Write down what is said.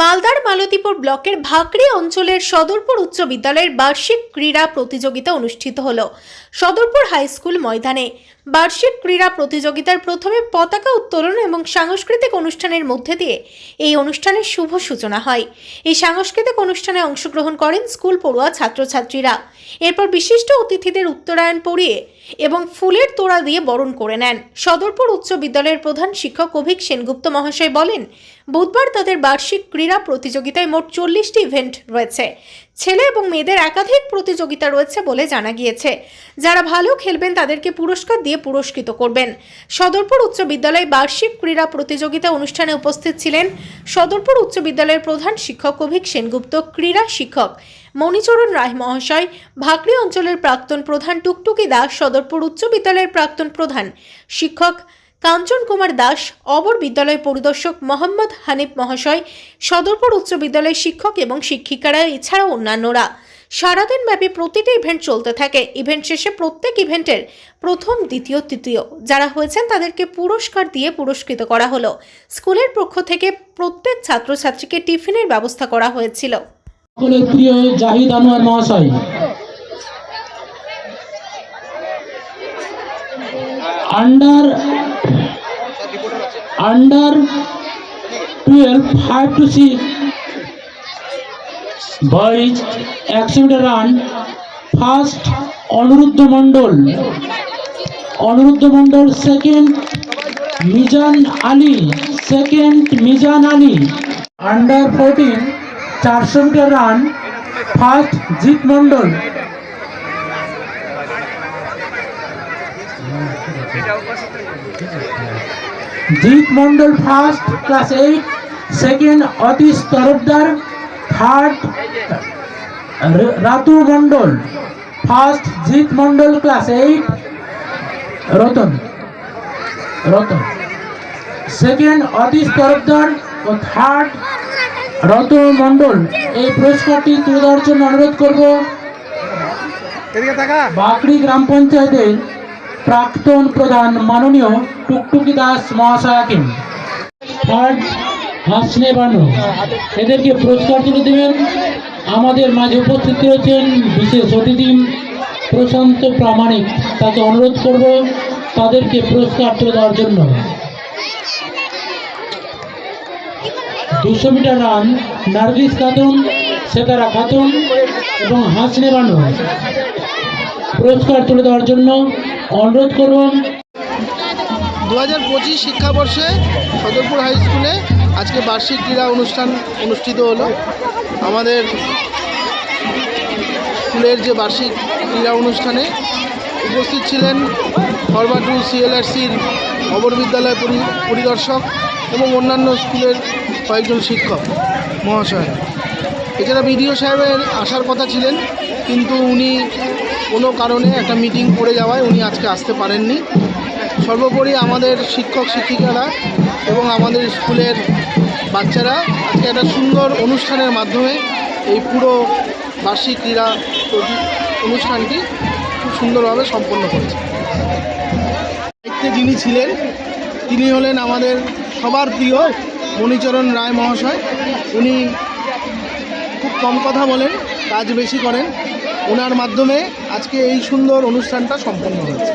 মালদার মালতীপুর ব্লকের ভাকড়ি অঞ্চলের সদরপুর উচ্চ বিদ্যালয়ের বার্ষিক ক্রীড়া প্রতিযোগিতা অনুষ্ঠিত হল। সদরপুর হাই স্কুল ময়দানে বার্ষিক ক্রীড়া প্রতিযোগিতার প্রথমে পতাকা উত্তোলন এবং সাংস্কৃতিক অনুষ্ঠানের মধ্যে দিয়ে এই অনুষ্ঠানের শুভ সূচনা হয়। এই সাংস্কৃতিক অনুষ্ঠানে অংশগ্রহণ করেন স্কুল পড়ুয়া ছাত্রছাত্রীরা। এরপর বিশিষ্ট অতিথিদের উত্তরায়ণ পড়িয়ে এবং ফুলের তোড়া দিয়ে বরণ করে নেন। সদরপুর উচ্চ বিদ্যালয়ের প্রধান শিক্ষক অভিক সেনগুপ্ত মহাশয় বলেন বুধবার তাদের বার্ষিক ক্রীড়া প্রতিযোগিতায় মোট চল্লিশটি ইভেন্ট রয়েছে। ছেলে এবং মেয়েদের একাধিক প্রতিযোগিতা রয়েছে বলে জানা গিয়েছে। যারা ভালো খেলবেন তাদেরকে পুরস্কার দিয়ে পুরস্কৃত করবেন। সদরপুর উচ্চ বিদ্যালয়ে বার্ষিক ক্রীড়া প্রতিযোগিতা অনুষ্ঠানে উপস্থিত ছিলেন সদরপুর উচ্চ বিদ্যালয়ের প্রধান শিক্ষক অভিক সেনগুপ্ত, ক্রীড়া শিক্ষক মণিচরণ রায় মহাশয়, ভাকরি অঞ্চলের প্রাক্তন প্রধান টুকটুকি দাস, সদরপুর উচ্চ বিদ্যালয়ের প্রাক্তন প্রধান শিক্ষক কাঞ্চন কুমার দাস, অবর বিদ্যালয় পরিদর্শক মোহাম্মদ হানিফ মহাশয়, সদরপুর উচ্চ বিদ্যালয়ের শিক্ষক এবং শিক্ষিকারা, এছাড়াও অন্যান্যরা। সারাদিন ব্যাপী প্রতিটি ইভেন্ট চলতে থাকে। ইভেন্ট শেষে প্রত্যেক ইভেন্টের প্রথম, দ্বিতীয়, তৃতীয়। যারা হয়েছেন তাদেরকে পুরস্কার দিয়ে পুরস্কৃত করা হলো। স্কুলের পক্ষ থেকে প্রত্যেক ছাত্রছাত্রীকে টিফিনের ব্যবস্থা করা হয়েছিল। Under under twelve five two six boys একশো metre run first Anirudh Mondal Anirudh Mondal second Mizan Ali second Mizan Ali under fourteen চারশো metre run first Jit Mondal Jit Mondal first class eight second Atish Tarafdar third Ratu Mondal first Jit Mondal class eight Ratan Ratan second Atish Tarafdar ও third রত মণ্ডল। এই পুরস্কারটি তুলে দেওয়ার জন্য অনুরোধ করব বাকড়ি গ্রাম পঞ্চায়েতের প্রাক্তন প্রধান মাননীয় টুকটুকি দাস মহাশয়াকে। হাসনে বানু। এদেরকে পুরস্কার তুলে দেবেন। আমাদের মাঝে উপস্থিত রয়েছেন বিশেষ অতিথি প্রশান্ত প্রামাণিক। তাকে অনুরোধ করব তাদেরকে পুরস্কার তুলে দেওয়ার জন্য। দুশো মিটার রান, নার্গিস খাতুন, সেতারা খাতুন এবং হাসনে বানু। পুরস্কার তুলে দেওয়ার জন্য অনুরোধ করুন। দু হাজার পঁচিশ শিক্ষাবর্ষে সদরপুর হাই স্কুলে আজকে বার্ষিক ক্রীড়া অনুষ্ঠান অনুষ্ঠিত হলো। আমাদের স্কুলের যে বার্ষিক ক্রীড়া অনুষ্ঠানে উপস্থিত ছিলেন ফরবাটু সিএলআরসির অবর বিদ্যালয় পরি- পরিদর্শক এবং অন্যান্য স্কুলের কয়েকজন শিক্ষক, মহাশয়। এছাড়া বিডিও সাহেবের আসার কথা ছিলেন, কিন্তু উনি কোনো কারণে একটা মিটিং পড়ে যাওয়ায় উনি আজকে আসতে পারেননি। সর্বোপরি আমাদের শিক্ষক, শিক্ষিকারা এবং আমাদের স্কুলের বাচ্চারা আজকে একটা সুন্দর অনুষ্ঠানের মাধ্যমে এই পুরো বার্ষিক ক্রীড়া অনুষ্ঠানটি খুব সুন্দরভাবে সম্পন্ন করেছে। দায়িত্বে যিনি ছিলেন, তিনি হলেন আমাদের সবার প্রিয় মণিচরণ রায় মহাশয়। উনি খুব কম কথা বলেন, কাজ বেশি করেন। ওনার মাধ্যমে আজকে এই সুন্দর অনুষ্ঠানটা সম্পন্ন হয়েছে।